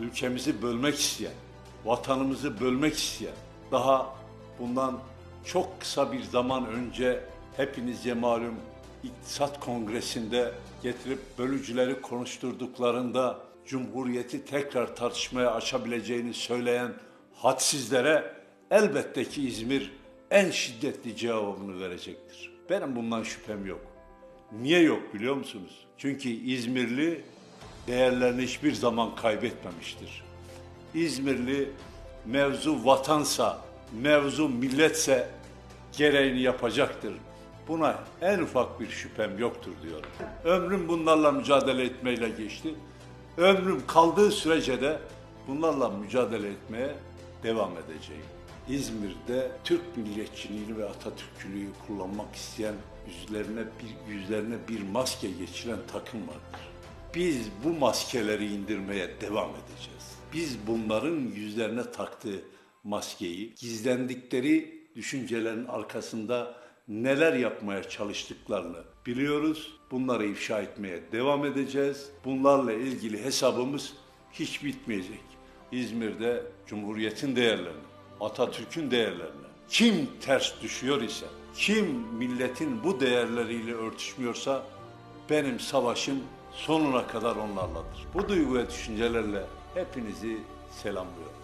ülkemizi bölmek isteyen, vatanımızı bölmek isteyen, daha bundan çok kısa bir zaman önce hepinizce malum İktisat Kongresi'nde getirip bölücüleri konuşturduklarında Cumhuriyeti tekrar tartışmaya açabileceğini söyleyen hadsizlere elbette ki İzmir en şiddetli cevabını verecektir. Benim bundan şüphem yok. Niye yok biliyor musunuz? Çünkü İzmirli değerlerini hiçbir zaman kaybetmemiştir. İzmirli mevzu vatansa, mevzu milletse gereğini yapacaktır. Buna en ufak bir şüphem yoktur diyorum. Ömrüm bunlarla mücadele etmeyle geçti. Ömrüm kaldığı sürece de bunlarla mücadele etmeye devam edeceğim. İzmir'de Türk milliyetçiliğini ve Atatürkçülüğü kullanmak isteyen yüzlerine bir yüzlerine bir maske geçiren takım vardır. Biz bu maskeleri indirmeye devam edeceğiz. Biz bunların yüzlerine taktığı maskeyi, gizlendikleri düşüncelerin arkasında neler yapmaya çalıştıklarını biliyoruz. Bunları ifşa etmeye devam edeceğiz. Bunlarla ilgili hesabımız hiç bitmeyecek. İzmir'de Cumhuriyet'in değerlerini, Atatürk'ün değerlerini kim ters düşüyor ise, kim milletin bu değerleriyle örtüşmüyorsa benim savaşım sonuna kadar onlarladır. Bu duygu ve düşüncelerle hepinizi selamlıyorum.